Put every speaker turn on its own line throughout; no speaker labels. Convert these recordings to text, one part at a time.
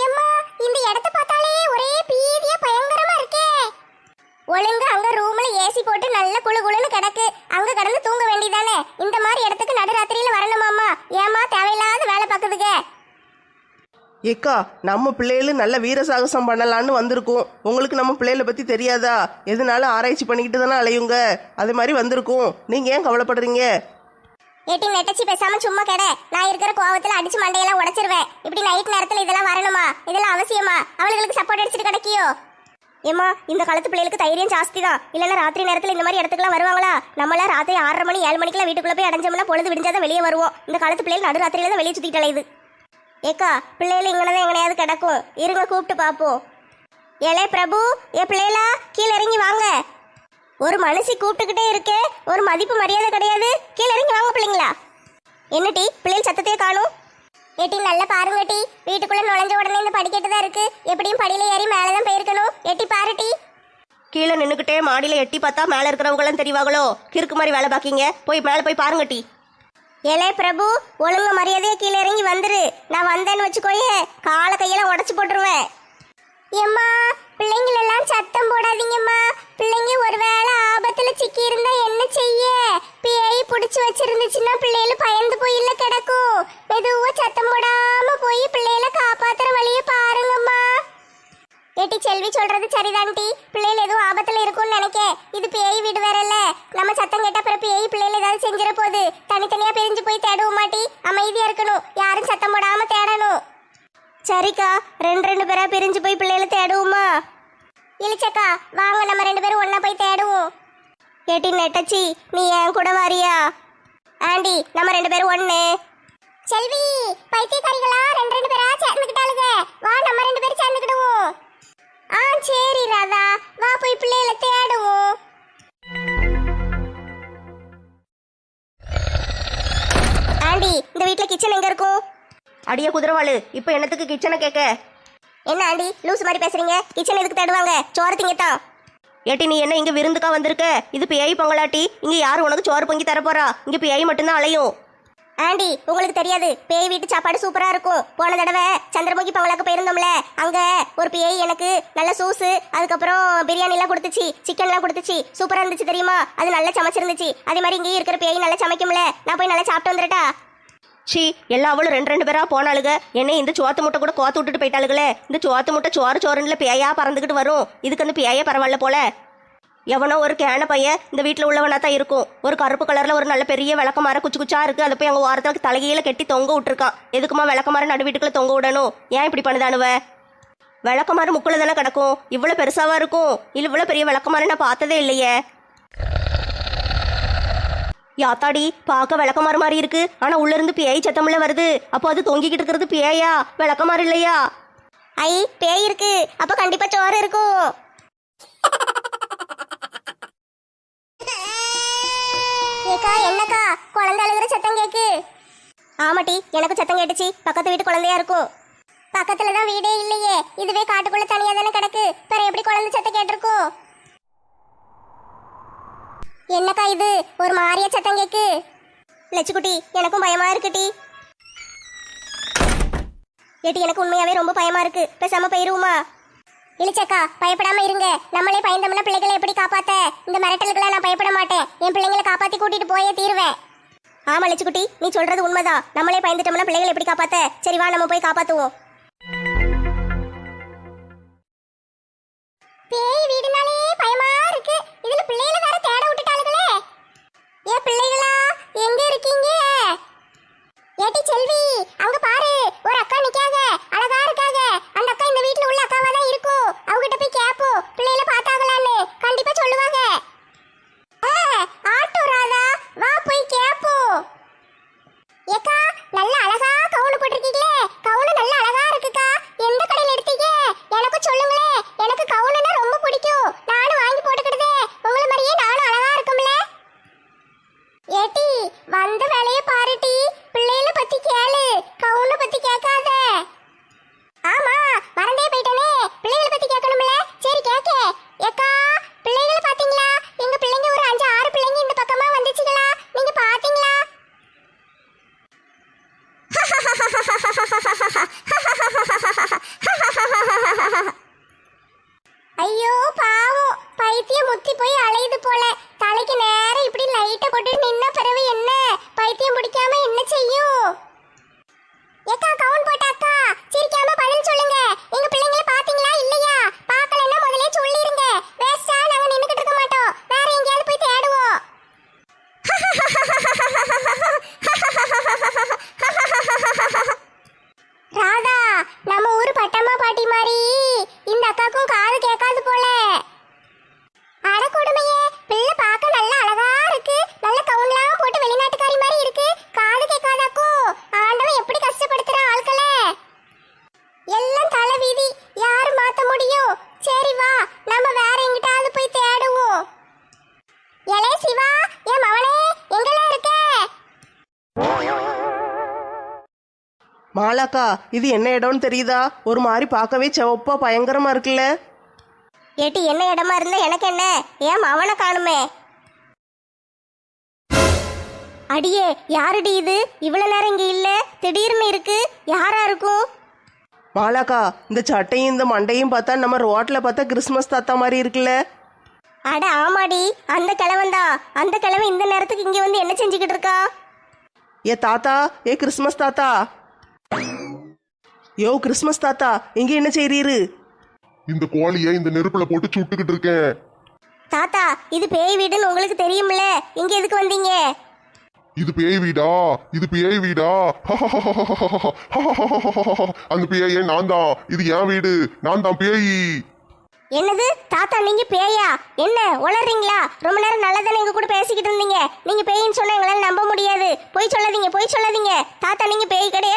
ஏம்மா இந்த இடத்த பார்த்தாலே ஒரே பீதியா பயங்கரமா இருக்கே. ஒழுங்கா அங்க ரூம்ல ஏசி போட்டு நல்ல குளு குளுன்னு கிடக்கு. அங்க கடந்து தூங்க வேண்டியதானே? இந்த மாதிரி இடத்துக்கு நடுராத்திரியில வரணுமாமா ஏமா தேவையில்லாத வேலை பார்க்குதுங்க.
ஏக்கா நம்ம பிள்ளைகளும் நல்ல வீர சாகசம் பண்ணலான்னு வந்திருக்கோம். உங்களுக்கு நம்ம பிள்ளைகளை பற்றி தெரியாதா? எதுனாலும் ஆராய்ச்சி பண்ணிக்கிட்டு தானே அலையுங்க. அது மாதிரி வந்திருக்கோம். நீங்கள் ஏன் கவலைப்படுறீங்க?
எட்டி நெட்டச்சி பேசாம சும்மா கடை. நான் இருக்கிற கோவத்துல அடிச்சு மண்டையெல்லாம் உடைச்சிருவேன் இப்படி நைட் நேரத்துல இதெல்லாம் வரணுமா? இதெல்லாம் அவசியமா? அவளுக்கு சப்போர்ட் அடிச்சிட்டு கிடைக்கியோ? ஏமா இந்த காலத்து பிள்ளைகளுக்கு தைரியம் ஜாஸ்தி தான் இல்லைன்னா ராத்திரி நேரத்துல இந்த மாதிரி இடத்துக்குலாம் வருவாங்களா? நம்மள ராத்திரி ஆறரை மணி ஏழு மணிக்கெல்லாம் வீட்டுக்குள்ள போய் அடைஞ்சோம்னா பொழுது விடிஞ்சாதான் வெளியே வருவோம். இந்த காலத்து பிள்ளைகள் நடு ராத்திரியில தான் வெளியே சுத்திட்டு அலையுது ஏக்கா பிள்ளைகள் இங்கனதான் எங்கனையாவது கிடக்கும். இருங்க கூப்பிட்டு பாப்போம். ஏலே பிரபு ஏ பிள்ளைகளா கீழே இறங்கி வாங்க. ஒரு மனுஷி கூப்பிட்டுக்கிட்டே இருக்கே ஒரு மதிப்பு மரியாதை கிடையாது. கீழே இறங்கி வாங்க பிள்ளைங்களா. என்ன டீ பிள்ளைகள் சத்தத்தையே காணும். ஏட்டி நல்லா பாருங்க டி. வீட்டுக்குள்ள நுழைஞ்ச உடனே இந்த படிக்கட்டு தான் இருக்கு. எப்படியும் படியில ஏறி மேலே தான் போயிருக்கணும் எட்டி பாரு டி.
கீழே நின்றுக்கிட்டே மாடியில் எட்டி பார்த்தா மேலே இருக்கிறவங்களும் தெரிவாங்களோ? கிறுக்கு மாதிரி வேலை பார்க்கீங்க போய் மேலே போய் பாருங்க டீ.
ஏலே பிரபு ஒழுங்கு மரியாதையா கீழே இறங்கி வந்துரு. நான் வந்தேன்னு வச்சுக்கோயே காலை கையெல்லாம் உடச்சு போட்டுருவேன். எம்மா பிள்ளைங்கள எல்லாம் சத்தம் போடாதீங்கம்மா. பிள்ளைங்க ஒருவேளை ஆபத்துல சிக்கி இருந்தா என்ன செய்ய? பேய் புடிச்சு வச்சிருந்துச்சுன்னா பிள்ளைகள் பயந்து போயில கிடக்கும். மெதுவா சத்தம் போடாம போய் பிள்ளைகள காப்பாத்துற வழிய பாருங்கம்மா. ஏட்டி செல்வி சொல்றது சரிதான்டி பிள்ளைகள் எதுவும் ஆபத்துல இருக்கும்னு நினைக்க. இது பேய் வீடு வேறல்ல நம்ம சத்தம் கேட்டா பிறப்பு ஏய் பிள்ளைகள் ஏதாவது செஞ்சிட போகுது தனித்தனியா பிரிஞ்சு போய் தேடுவோம் மாட்டி அமைதியா இருக்கணும். யாரும் சத்தம் போடாம தேடணும். சரிக்கா ரெண்டு ரெண்டு பேரா பிரிஞ்சு போய் பிள்ளைகளை தேடுவோமா? இளிச்சக்கா வாங்க நம்ம ரெண்டு பேரும் ஒண்ணா போய் தேடுவோம். ஏட்டி நெட்டச்சி நீ என் கூட வாரியா? ஆண்டி நம்ம ரெண்டு பேரும் ஒண்ணு. செல்வி பைத்தியக்காரிகளா
அடியே குதிரவாளு இப்போ என்னத்துக்கு கிச்சனை கேட்க?
என்ன ஆண்டி லூஸ் மாதிரி பேசுறீங்க? கிச்சன் எதுக்கு தேடுவாங்க? சோறு திங்கத்தான்.
ஏட்டி நீ என்ன இங்கே விருந்துக்கா வந்திருக்க? இது பேய் பொங்கலாட்டி. இங்கே யார் உனக்கு சோறு பொங்கி தரப்போறா இங்கே பேய் மட்டும்தான் அலையும்.
ஆண்டி உங்களுக்கு தெரியாது. பேய் வீட்டு சாப்பாடு சூப்பரா இருக்கும். போன தடவை சந்திரமுகி பங்களாக்கு போயிருந்தோம்ல அங்க ஒரு பேய் எனக்கு நல்ல சூஸு அதுக்கப்புறம் பிரியாணி எல்லாம் கொடுத்துச்சு சிக்கன் எல்லாம் கொடுத்துச்சு. சூப்பரா இருந்துச்சு தெரியுமா? அது நல்லா சமைச்சிருந்துச்சு. அதே மாதிரி இங்கேயும் இருக்கிற பேய் நல்லா சமைக்கும்ல. நான் போய் நல்லா சாப்பிட்டு வந்துடட்டா?
சி எல்லா அவளும் ரெண்டு ரெண்டு பேரா போனாளுக. என்னை இந்த சோத்து முட்டை கூட கோத்து விட்டுட்டு போயிட்டாளுகளே. இந்த சோத்து முட்டை சோறு சோறுல பேயா பறந்துக்கிட்டு வரும். இதுக்கு அந்த பேயே பரவாயில்ல போல. எவனோ ஒரு கேன பையன் இந்த வீட்டில் உள்ளவனா தான் இருக்கும். ஒரு கருப்பு கலர்ல ஒரு நல்ல பெரிய விளக்கமார குச்சி குச்சா இருக்கு. அதை போய் அங்கே ஓரத்தில் தலைகையில கட்டி தொங்க விட்டுருக்கான் எதுக்குமா விளக்கமார நடு வீட்டுக்குள்ள தொங்க விடணும்? ஏன் இப்படி பண்ணுதானுவ? விளக்கமாறு முக்குள்ள தானே கிடக்கும். இவ்வளோ பெருசாவா இருக்கும். இல்லை இவ்வளோ பெரிய மரம் நான் பார்த்ததே இல்லையே. யாத்தாடி பார்க்க விளக்கமாறு மாதிரி இருக்கு. ஆனா உள்ள இருந்து பேய் சத்தம்ல வருது. அப்போ அது தொங்கிக்கிட்டு இருக்கிறது பேயா? விளக்கமாறு இல்லையா?
ஐ பேய் இருக்கு. அப்ப கண்டிப்பா சோறு இருக்கும். ஏக்கா என்னக்கா? குழந்தை அழுகிற சத்தம் கேக்கு. ஆமாட்டி எனக்கு சத்தம் கேட்டுச்சு. பக்கத்து வீட்டு குழந்தையா இருக்கும். பக்கத்துல தான் வீடே இல்லையே. இதுவே காட்டுக்குள்ள தனியா தானே கிடக்கு. பிற எப்படி குழந்தை சத்தம் கேட்டிருக்கும்? என்னக்கா இது? ஒரு மாறிய சத்தம் கேக்கு. லட்சுக்குட்டி எனக்கும் பயமா இருக்குட்டி ஏட்டி எனக்கு உண்மையாவே ரொம்ப பயமா இருக்கு. பேசாம போயிருவோமா? இளிச்சக்கா பயப்படாம இருங்க. நம்மளே பயந்தோம்னா பிள்ளைகளை எப்படி காப்பாத்த? இந்த மிரட்டலுக்குலாம் நான் பயப்பட மாட்டேன். என் பிள்ளைங்களை காப்பாத்தி கூட்டிட்டு போயே தீருவேன். ஆமா லட்சுக்குட்டி நீ சொல்றது உண்மைதான். நம்மளே பயந்துட்டோம்னா பிள்ளைகளை எப்படி காப்பாத்த? சரி வா நம்ம போய் காப்பாத்துவோம் பேய் வீடுனாலே பயமா இருக்கு இதுல பிள்ளைகளை வேற தேட விட்டுட்டாளுகளே ஏ பிள்ளைகளா எங்க இருக்கீங்க ஏட்டி செல்வி அங்க பாரு ஒரு அக்கா நிக்காங்க அழகா இருக்காங்க அந்த அக்கா இந்த வீட்ல உள்ள அக்காவா தான் இருக்கும் அவகிட்ட போய் கேப்போம் பிள்ளைகளை பார்த்தாங்களான்னு கண்டிப்பா சொல்லுவாங்க ஆ, ஆட்டோ ராதா வா போய் கேப்போம் ஏக்கா நல்ல அழகா கவுனு போட்டிருக்கீங்களே கவுனு நல்ல அழகா இருக்குக்கா எந்த கடையில எடுத்தீங்க எனக்கும் சொல்லுங்களே எனக்கு கவுனுன்னா ரொம்ப பிடிக்கும் நானும் வாங்கி போட்டுக்கிடுதே உங்களை மாதிரியே நானும் அழகா இருக்கும்ல ஏட்டி வந்த வேலைய பாருட்டி பிள்ளைகள பத்தி கேளு கவுன பெரியம்மா பாட்டி மாதிரி. இந்த அக்காக்கும் காது கேட்காது போல. அட கொடுமையே பிள்ளை பார்க்க நல்லா அழகா இருக்கு. நல்ல கவுன்லாம் போட்டு வெளிநாட்டுக்காரி மாதிரி இருக்கு. காது கேட்காதாக்கும் ஆண்டவன் எப்படி கஷ்டப்படுத்துற ஆட்களே எல்லாம் தலைவிதி யாரு மாத்த முடியும்? சரி வா நம்ம வேற எங்கிட்டாவது போய் தேடுவோம் எலே சிவா என் மவனே எங்கெல்லாம் இருக்க
மாலாக்கா இது என்ன இடம்னு தெரியுதா? ஒரு மாதிரி பார்க்கவே செவப்பா பயங்கரமா இருக்குல்ல?
ஏட்டி என்ன இடமா இருந்தா எனக்கு என்ன? ஏன் மவனை காணுமே? அடியே யாருடி இது? இவ்வளவு நேரம் இங்க இல்ல. திடீர்னு இருக்கு. யாரா இருக்கும்?
மாலாக்கா இந்த சட்டையும் இந்த மண்டையும் பார்த்தா நம்ம ரோட்ல பார்த்தா கிறிஸ்மஸ் தாத்தா மாதிரி இருக்குல்ல?
அட ஆமாடி. அந்த கிழவன் தான். அந்த கிழவன் இந்த நேரத்துக்கு இங்க வந்து என்ன செஞ்சுக்கிட்டு இருக்கா?
ஏ தாத்தா ஏ கிறிஸ்மஸ் தாத்தா? யோ கிறிஸ்மஸ் தாத்தா இங்க என்ன செய்றீரு?
இந்த கோழியை இந்த நெருப்புல போட்டு சுட்டுக்கிட்டு இருக்கேன்.
தாத்தா இது பேய் வீடுன்னு உங்களுக்கு தெரியும்ல. இங்க எதுக்கு வந்தீங்க?
இது பேய் வீடா? இது பேய் வீடா? அந்த பேயே நான் தான். இது என் வீடு. நான் தான் பேய்.
என்னது? தாத்தா நீங்க பேயா? என்ன உளறீங்களா? ரொம்ப நேரம் நல்லா தானே எங்க கூட பேசிக்கிட்டு இருந்தீங்க? நீங்க பேயின்னு சொன்னா எங்களால நம்ப முடியாது. போய் சொல்லாதீங்க போய் சொல்லாதீங்க. தாத்தா நீங்க பேய் கிடையாது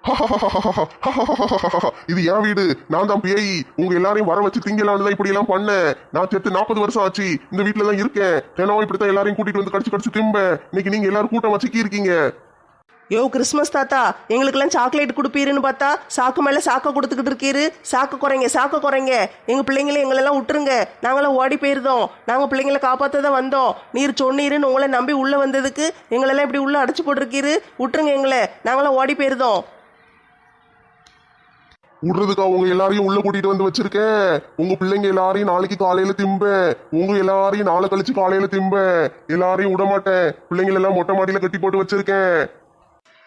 இது என் வீடு. நான் தான் பேய் உங்க எல்லாரையும் வர வச்சு திங்கலான்னு தான் இப்படி எல்லாம் பண்ணேன். நான் செத்து நாற்பது வருஷம் ஆச்சு. இந்த வீட்டுல தான் இருக்கேன். தினமும் இப்படித்தான் எல்லாரையும் கூட்டிட்டு வந்து கடிச்சு கடிச்சு திம்பேன். இன்னைக்கு நீங்க எல்லாரும் கூட்டம் வச்சுக்கி இருக்கீங்க
யோ கிறிஸ்மஸ் தாத்தா எங்களுக்கெல்லாம் சாக்லேட் கொடுப்பீருன்னு பார்த்தா சாக்கு மேல சாக்க கொடுத்துக்கிட்டு இருக்கீரு. சாக்க குறைங்க சாக்க குறைங்க. எங்க பிள்ளைங்களை எங்களெல்லாம் விட்டுருங்க. நாங்களாம் ஓடி போயிருந்தோம். நாங்க பிள்ளைங்களை காப்பாத்த தான் வந்தோம். நீர் சொன்னீருன்னு உங்களை நம்பி உள்ள வந்ததுக்கு எங்களெல்லாம் இப்படி உள்ள அடைச்சு போட்டிருக்கீரு. விட்டுருங்க எங்களை. நாங்களாம் ஓடி போயிருந்தோம்.
விடுறதுக்கா உங்க எல்லாரையும் உள்ள கூட்டிட்டு வந்து வச்சிருக்கேன் உங்க பிள்ளைங்க எல்லாரையும் நாளைக்கு காலையில திம்பேன் உங்க எல்லாரையும் நாளை கழிச்சு காலையில திம்பேன் எல்லாரையும் விட மாட்டேன். பிள்ளைங்க எல்லாம் மொட்டை மாடியில கட்டி போட்டு வச்சிருக்கேன்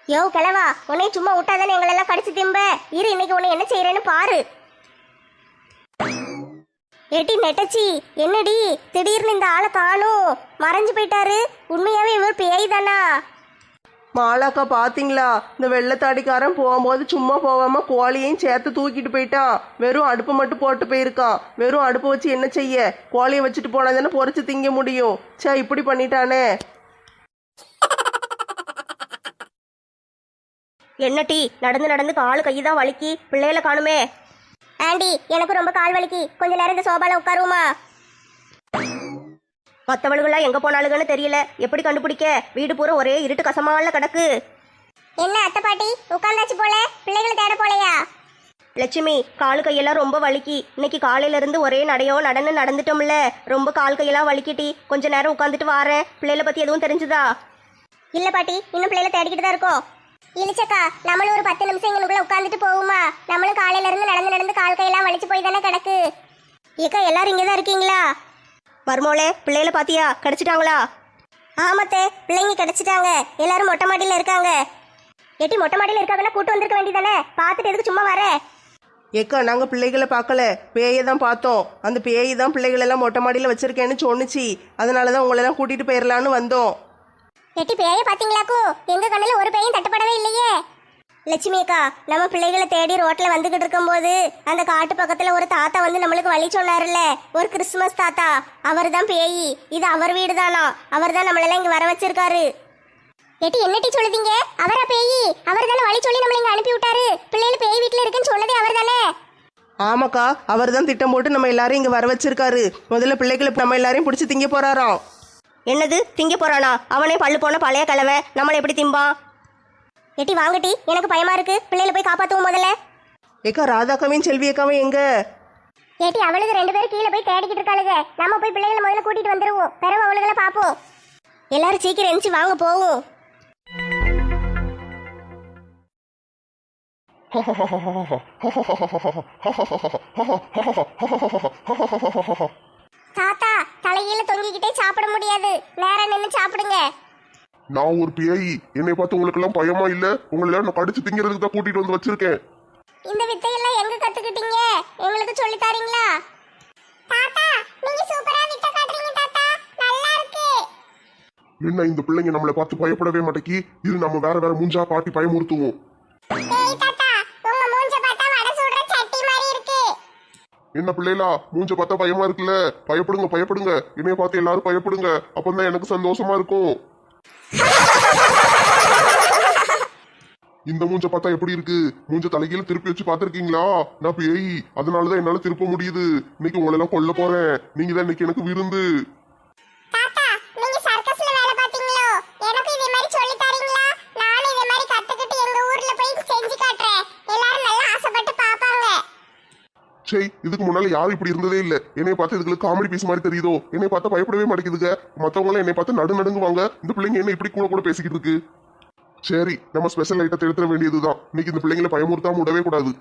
யோ கிழவா உன்னை சும்மா விட்டாதானே எங்களெல்லாம் கடிச்சு திம்ப? இரு இன்னைக்கு உன்னை என்ன செய்யறேன்னு பாரு. ஏட்டி நெட்டச்சி என்னடி? திடீர்னு இந்த ஆளை காணும். மறைஞ்சு போயிட்டாரு. உண்மையாவே இவர் பேய் தானா
மாலாக்கா பாத்தீங்களா? இந்த வெள்ளத்தாடிக்காரன் போகும்போது சும்மா போகாம கோழியையும் சேர்த்து தூக்கிட்டு போயிட்டான். வெறும் அடுப்பு மட்டும் போட்டு போயிருக்கான். வெறும் அடுப்பு வச்சு என்ன செய்ய? கோழியை வச்சுட்டு போனா தானே பொறிச்சு திங்க முடியும். சே இப்படி பண்ணிட்டானே.
என்ன டீ? நடந்து நடந்து காலு கை தான் வலிக்கி. பிள்ளைகளை காணுமே.
ஆண்டி எனக்கு ரொம்ப கால் வலிக்கு. கொஞ்ச நேரம் இந்த சோபால உட்காருமா
மற்றவளுகளாம் எங்க போனாளுங்கன்னு தெரியல. எப்படி கண்டுபிடிக்க? வீடு பூரா ஒரே இருட்டு கசமால கிடக்கு.
என்ன அத்தை பாட்டி? உட்காந்தாச்சு போல. பிள்ளைகளை தேட போலையா?
லட்சுமி காலு கையெல்லாம் ரொம்ப வலிக்கி. இன்னைக்கு காலையில இருந்து ஒரே நடையோ நடந்து நடந்துட்டோம்ல. ரொம்ப கால் கையெல்லாம் வலிக்கிட்டி. கொஞ்ச நேரம் உட்காந்துட்டு வாரேன். பிள்ளைகளை பத்தி எதுவும் தெரிஞ்சுதா?
இல்ல பாட்டி இன்னும் பிள்ளைகளை தேடிக்கிட்டு தான் இருக்கோம். இழிச்சக்கா நம்மளும் ஒரு பத்து நிமிஷம் எங்களுக்குள்ள உட்காந்துட்டு போகுமா? நம்மளும் காலையில இருந்து நடந்து நடந்து கால் கையெல்லாம் வலிச்சு போய் தானே கிடக்கு. ஏக்கா எல்லாரும் இங்கே தான் இருக்கீங்களா?
மருமோளே பிள்ளைகளை பாத்தியா? கிடைச்சிட்டாங்களா?
ஆமாத்தே பிள்ளைங்க கிடைச்சிட்டாங்க. எல்லாரும் மொட்டை மாடியில இருக்காங்க. எட்டி மொட்டை மாடியில இருக்காங்கன்னா கூட்டு வந்திருக்க வேண்டியதானே? பார்த்துட்டு எதுக்கு சும்மா வர?
ஏக்கா நாங்கள் பிள்ளைகளை பார்க்கல. பேயை தான் பார்த்தோம். அந்த பேய் தான் பிள்ளைகளெல்லாம் மொட்டை மாடியில் வச்சிருக்கேன்னு சொன்னுச்சு. அதனால தான் உங்களெல்லாம் கூட்டிகிட்டு போயிடலான்னு வந்தோம்.
எட்டி பேய பாத்தீங்களாக்கும் எங்க கண்ணுல ஒரு பேயும் தட்டுப்படவே இல்லையே. லட்சுமி அக்கா நம்ம பிள்ளைகளை தேடி ரோட்ல வந்துகிட்டு இருக்கும்போது அந்த காட்டு பக்கத்துல ஒரு தாத்தா வந்து நம்மளுக்கு வழி சொன்னாருல்ல? ஒரு கிறிஸ்துமஸ் தாத்தா. அவர் தான் பேயி. இது அவர் வீடு தானா அவர் தான் நம்மளெல்லாம் இங்க வர வச்சிருக்காரு. எட்டி என்னட்டி சொல்லுதீங்க? அவரா பேயி? அவர் தானே வழி சொல்லி நம்மள இங்க அனுப்பி விட்டாரு. பிள்ளைகள் பேய் வீட்டுல இருக்குன்னு சொன்னதே அவர் தானே
ஆமாக்கா அவர் தான் திட்டம் போட்டு நம்ம எல்லாரையும் இங்கே வர வச்சிருக்காரு. முதல்ல பிள்ளைகளை நம்ம எல்லாரையும் பிடிச்சி திங்க போறாராம்.
என்னது? திங்க போறானா? அவனே பல்லு போன பழைய கிழமை நம்மளை எப்படி திம்பான்?
எட்டி வாங்கட்டி எனக்கு பயமா இருக்கு. பிள்ளைகளை போய் காப்பாத்துவோம் முதல்ல.
ஏக்கா ராதாக்காவையும் செல்வி அக்காவையும் எங்க?
ஏட்டி அவளுக்கு ரெண்டு பேரும் கீழே போய் தேடிக்கிட்டு இருக்காளுங்க. நம்ம போய் பிள்ளைகளை முதல்ல கூட்டிட்டு வந்துருவோம். பிறகு அவளுகளை பாப்போம் எல்லாரும் சீக்கிரம் எந்திச்சு வாங்க போவோம். தாத்தா தலையில தொங்கிக்கிட்டே சாப்பிட முடியாது. நேரா நின்னு சாப்பிடுங்க.
நான் ஒரு பேய். என்னை பார்த்து உங்களுக்கு எல்லாம் பயமா இல்ல? உங்களை எல்லாம் நான் கடிச்சு திங்கிறதுக்கு தான் கூட்டிட்டு வந்து வச்சிருக்கேன்.
இந்த வித்தையெல்லாம் எங்க கத்துக்கிட்டீங்க? எங்களுக்கு சொல்லி தரீங்களா? தாத்தா நீங்க சூப்பரா வித்தை காட்டுறீங்க தாத்தா. நல்லா இருக்கு.
என்ன இந்த பிள்ளைங்க நம்மளை பார்த்து பயப்படவே மாட்டேக்கி? இது நம்ம வேற வேற மூஞ்சா பாட்டி பயமுறுத்துவோம். என்ன பிள்ளைகளா மூஞ்ச பார்த்தா பயமா இருக்குல்ல? பயப்படுங்க பயப்படுங்க. என்னைய பார்த்து எல்லாரும் பயப்படுங்க. அப்பதான் எனக்கு சந்தோஷமா இருக்கும். இந்த மூஞ்ச பார்த்தா எப்படி இருக்கு? மூஞ்ச தலைகீழ திருப்பி வச்சு பாத்திருக்கீங்களா நான் பேய். அதனாலதான் என்னால திருப்ப முடியுது. இன்னைக்கு உங்களை எல்லாம் கொல்ல போறேன். நீங்க தான் இன்னைக்கு எனக்கு விருந்து
தாத்தா நீங்க சர்க்கஸ்ல வேலை பாத்தீங்களோ எனக்கு இதே மாதிரி சொல்லி தரீங்களா நானும் இதே மாதிரி கத்துக்கிட்டு எங்க ஊர்ல போய் செஞ்சு காட்டுறேன் எல்லாரும் நல்லா ஆசைப்பட்டு பாப்பாங்க
சே இதுக்கு முன்னால யாரும் இப்படி இருந்ததே இல்ல. என்னைய பார்த்து இதுக்கு காமெடி பீஸ் மாதிரி தெரியுதோ? என்னைய பார்த்தா பயப்படவே மாட்டேங்குதுங்க. மத்தவங்க எல்லாம் என்னை பார்த்து நடு நடுங்குவாங்க. இந்த பிள்ளைங்க என்ன இப்படி கூட கூட பேசிக்கிட்டு இருக்கு? சரி நம்ம ஸ்பெஷல் ஐட்டத்தை எடுத்துட வேண்டியதுதான். இன்னைக்கு இந்த பிள்ளைங்களை பயமுறுத்தாம விடவே கூடாது.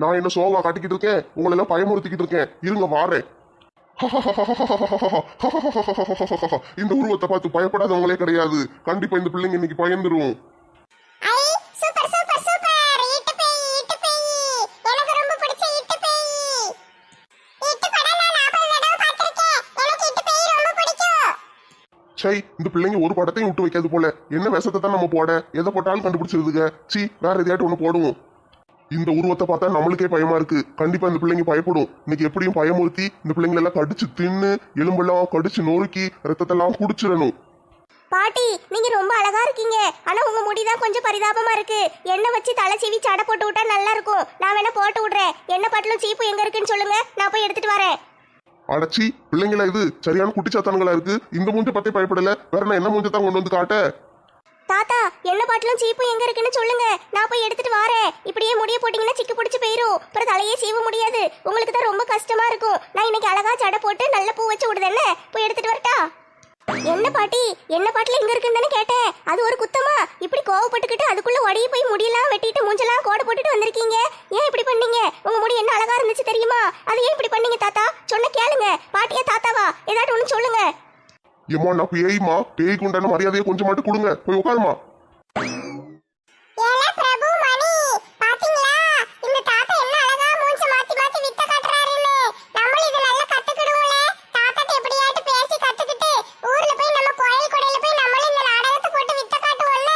நான் என்ன சோவா காட்டிக்கிட்டு இருக்கேன்? உங்களை எல்லாம் பயமுறுத்திக்கிட்டு இருக்கேன். இருங்க வாரேன். இந்த உருவத்தை பார்த்து பயப்படாதவங்களே கிடையாது. கண்டிப்பா இந்த பிள்ளைங்க இன்னைக்கு பயந்துரும்.
ஐ சூப்பர் சூப்பர் சூப்பர். ஈட்டு பேய் ஈட்டு பேய். எனக்கு ரொம்ப பிடிச்ச ஈட்டு பேய். ஈட்டு படம் நான் 40 தடவை பார்த்திருக்கேன். எனக்கு ஈட்டு பேய் ரொம்ப பிடிக்கும்.
சை இந்த பிள்ளைங்க ஒரு படத்தையும் விட்டு வைக்காது போல. என்ன விஷத்தை தான் நம்ம போட? எதை போட்டாலும் கண்டுபிடிச்சிருதுங்க சி வேற எதையாட்டும் ஒன்று போடுவோம். இந்த உருவத்தை பார்த்தா நம்மளுக்கே பயமா இருக்கு. கண்டிப்பா இந்த பிள்ளைங்க பயப்படும். இன்னைக்கு எப்படியும் பயமுறுத்தி இந்த பிள்ளைங்களை எல்லாம் கடிச்சு தின்னு எலும்பெல்லாம் கடிச்சு நொறுக்கி ரத்தத்தெல்லாம் குடிச்சிடணும்.
பாட்டி நீங்க ரொம்ப அழகா இருக்கீங்க. ஆனா உங்க முடிதான் கொஞ்சம் பரிதாபமா இருக்கு. எண்ணெய் வச்சு தலை சீவி சடை போட்டு விட்டா நல்லா இருக்கும். நான் வேணா போட்டு விடுறேன். எண்ணெய் பாட்டிலும் சீப்பு எங்க இருக்குன்னு சொல்லுங்க. நான் போய் எடுத்துட்டு வரேன்.
அடச்சி பிள்ளைங்களா இது? சரியான குட்டிச்சாத்தானுங்களா இருக்கு? இந்த மூஞ்ச பத்தி பயப்படல. வேற என்ன மூஞ்ச தான் கொண்டு வந்து காட்ட?
தாத்தா என்ன பாட்டிலும் சீப்பு எங்க இருக்குன்னு சொல்லுங்க. நான் போய் எடுத்துட்டு வரேன். இப்படியே முடிய போட்டீங்கன்னா சிக்கு பிடிச்சி போயிரும். அப்புறம் தலையே சீவ முடியாது. உங்களுக்கு தான் ரொம்ப கஷ்டமா இருக்கும். நான் இன்னைக்கு அழகா ஜடை போட்டு நல்ல பூ வச்சு விடுதேன்ல போய் எடுத்துட்டு வரட்டா? என்ன பாட்டி? என்ன பாட்டில எங்க இருக்குன்னு கேட்டேன். அது ஒரு குத்தமா? இப்படி கோவப்பட்டுக்கிட்டு அதுக்குள்ள உடைய போய் முடியெல்லாம் வெட்டிட்டு மூஞ்செல்லாம் கோடு போட்டுட்டு வந்திருக்கீங்க. ஏன் இப்படி பண்ணீங்க? உங்க முடி என்ன அழகா இருந்துச்சு தெரியுமா? அது ஏன் இப்படி பண்ணீங்க தாத்தா? சொன்ன கேளுங்க. பாட்டியா தாத்தாவா? ஏதாட்டும் ஒன்று சொல்லுங்க.
ஏம்மா நான் பேய்மா பேய் குண்டான மரியாதையை கொஞ்சம் மட்டும் கொடுங்க. போய் உட்காருமா
ஏல பிரபு மணி பாத்தீங்களா இந்த தாத்தா என்ன அழகா மூஞ்ச மாத்தி மாத்தி வித்த காட்டுறாருன்னு நம்மளும் இது நல்லா கத்துக்கிடுவோம்ல தாத்தாட்ட எப்படியாட்டு பேசி கத்துக்கிட்டு ஊர்ல போய் நம்ம கோயில் கொடையில போய் நம்மளும் இந்த நாடகத்தை போட்டு வித்த காட்டுவோம்ல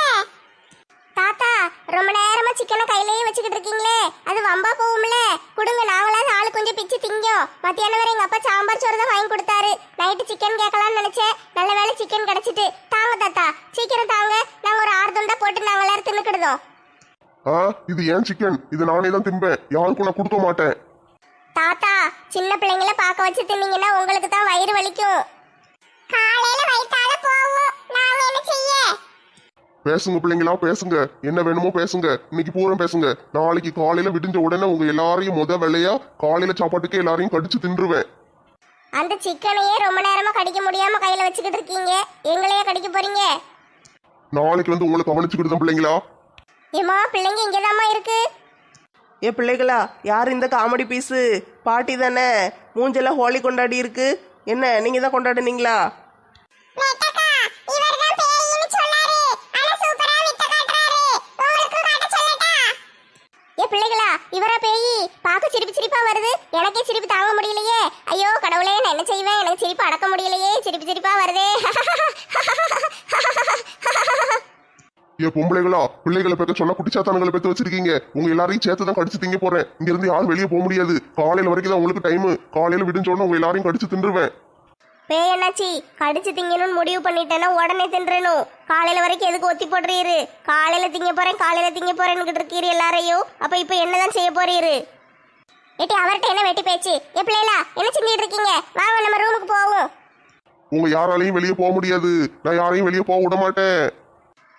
தாத்தா ரொம்ப நேரமா சிக்கனை கையிலேயே வச்சுக்கிட்டு இருக்கீங்களே அது வம்பா போகும்ல கொடுங்க நாங்களாவது ஆளு கொஞ்சம் பிச்சு திங்கோம் மத்தியானம் வரை எங்க அப்பா சாம்பார் சோறு தான் வாங்கி கொடுத்தாரு நைட்டு சிக்கன் கேட்கலாம்னு நினைச்சேன் நல்ல வேளை சிக்கன் கிடைச்சிட்டு தாங்க தாத்தா சீக்கிரம் தாங்க நாங்க ஒரு ஆறு துண்டா போட்டு நாங்க எல்லாரும் தின்னுக்கிடுதோம்
ஆ இது ஏன் சிக்கன்? இது நானே தான் திம்பேன். யாருக்கும் நான் கொடுக்க மாட்டேன்.
தாத்தா சின்ன பிள்ளைங்கள பார்க்க வச்சு தின்னீங்கன்னா உங்களுக்கு தான் வயிறு வலிக்கும். காலையில வயித்தால போவோம். நாங்க என்ன செய்ய?
பேசுங்க பிள்ளைங்களா பேசுங்க. என்ன வேணுமோ பேசுங்க. இன்னைக்கு பூரா பேசுங்க. நாளைக்கு காலையில விடிஞ்ச உடனே உங்க எல்லாரையும் முத வேலையா காலையில சாப்பாட்டுக்கு எல்லாரையும் கடிச்சு தின்றுவேன்.
அந்த சிக்கனையே ரொம்ப நேரமா கடிக்க முடியாம கையில வச்சுக்கிட்டு இருக்கீங்க. எங்களையே கடிக்க போறீங்க?
நாளைக்கு வந்து உங்களை கவனிச்சுக்கிட்டு தான் பிள்ளைங்களா.
ஏமா பிள்ளைங்க இங்கதாம்மா இருக்கு?
ஏ பிள்ளைகளா யார் இந்த காமெடி பீஸு? பாட்டி தானே? மூஞ்செல்லாம் ஹோலி கொண்டாடி இருக்கு. என்ன நீங்கள் தான் கொண்டாடுனீங்களா
ஏ பிள்ளைகளா இவரா பேயி? பார்க்க சிரிப்பு சிரிப்பா வருது. எனக்கே சிரிப்பு தாங்க முடியலையே. ஐயோ கடவுளே நான் என்ன செய்வேன்? எனக்கு சிரிப்பு அடக்க முடியலையே. சிரிப்பு சிரிப்பா வருதே.
ஏ பொம்பளைகளா பிள்ளைகளை பெற்ற சொன்னா குட்டிச்சாத்தானுங்களை பெற்று வச்சிருக்கீங்க. உங்க எல்லாரையும் சேர்த்து தான் கடிச்சு திங்க போறேன். இங்க இருந்து யாரும் வெளியே போக முடியாது. காலையில வரைக்கும் தான் உங்களுக்கு டைம் காலையில விடிஞ்ச உடனே உங்க எல்லாரையும் கடிச்சு தின்றுவேன்
பேய் என்னாச்சி? கடிச்சு திங்கணும்னு முடிவு பண்ணிட்டேன்னா உடனே தின்றணும். காலையில வரைக்கும் எதுக்கு ஒத்தி போடுறீரு? காலையில திங்க போறேன் காலையில திங்க போறேன்னு இருக்கீரு எல்லாரையும். அப்ப இப்ப என்னதான் செய்ய போறீரு? ஏட்டி அவர்கிட்ட என்ன வெட்டி பேச்சு? ஏ பிள்ளைகளா என்ன செஞ்சிட்டு இருக்கீங்க? வாங்க நம்ம ரூமுக்கு போவோம்.
உங்க யாராலையும் வெளியே போக முடியாது. நான் யாரையும் வெளியே போக விட மாட்டேன்.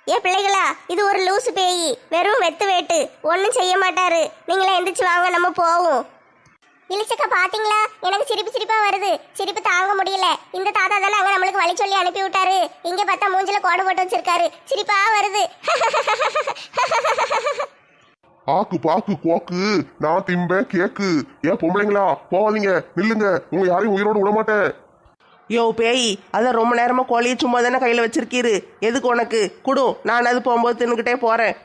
ஏ பிள்ளைகளா இது ஒரு லூசு பேய். வெறும் வெத்து வேட்டு. ஒன்றும் செய்ய மாட்டாரு. நீங்களே எந்திரிச்சு வாங்க நம்ம போவோம். இலிச்சக்கா பாத்தீங்களா? எனக்கு சிரிப்பு சிரிப்பா வருது. சிரிப்பு தாங்க முடியல. இந்த தாத்தா தானே அங்க நம்மளுக்கு வழி சொல்லி அனுப்பி விட்டாரு. இங்க பார்த்தா மூஞ்சில கோடு போட்டு வச்சிருக்காரு. சிரிப்பா வருது.
ஆக்கு பாக்கு கோக்கு. நான் திம்ப கேக்கு. ஏன் பொம்பளைங்களா போவாதீங்க நில்லுங்க. உங்க யாரையும் உயிரோடு விட மாட்டேன்.
யோ பேய் அதான் ரொம்ப நேரமாக கோழியை சும்மா தானே கையில் வச்சிருக்கீரு. எதுக்கு உனக்கு? குடு நான் அது போகும்போது தின்னுக்கிட்டே போகிறேன்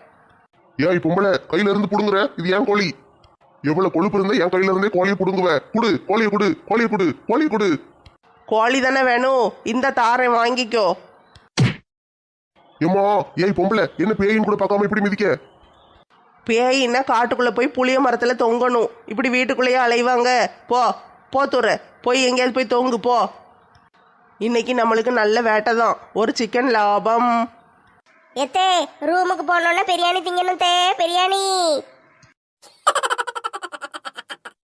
ஏய் பொம்பளை கையில இருந்து புடுங்குற? இது ஏன் கோழி? எவ்வளவு கொழுப்பு இருந்தா என் கையில இருந்தே கோழியை புடுங்குவ. குடு கோழியை குடு கோழியை குடு கோழியை குடு.
கோழி தானே வேணும். இந்த தாரை வாங்கிக்கோ.
ஏம்மா ஏய் பொம்பளை என்ன பேயின்னு கூட பார்க்காம இப்படி மிதிக்க?
பேயின்னா காட்டுக்குள்ளே போய் புளிய மரத்தில் தொங்கணும். இப்படி வீட்டுக்குள்ளேயே அலைவாங்க. போ போ துற போய் எங்கேயாவது போய் தொங்கு போ. இன்னைக்கு நம்மளுக்கு நல்ல வேட்டை தான். ஒரு சிக்கன் லாபம்.
எத்தே ரூமுக்கு போனோன்னா பிரியாணி திங்கணும் தே பிரியாணி.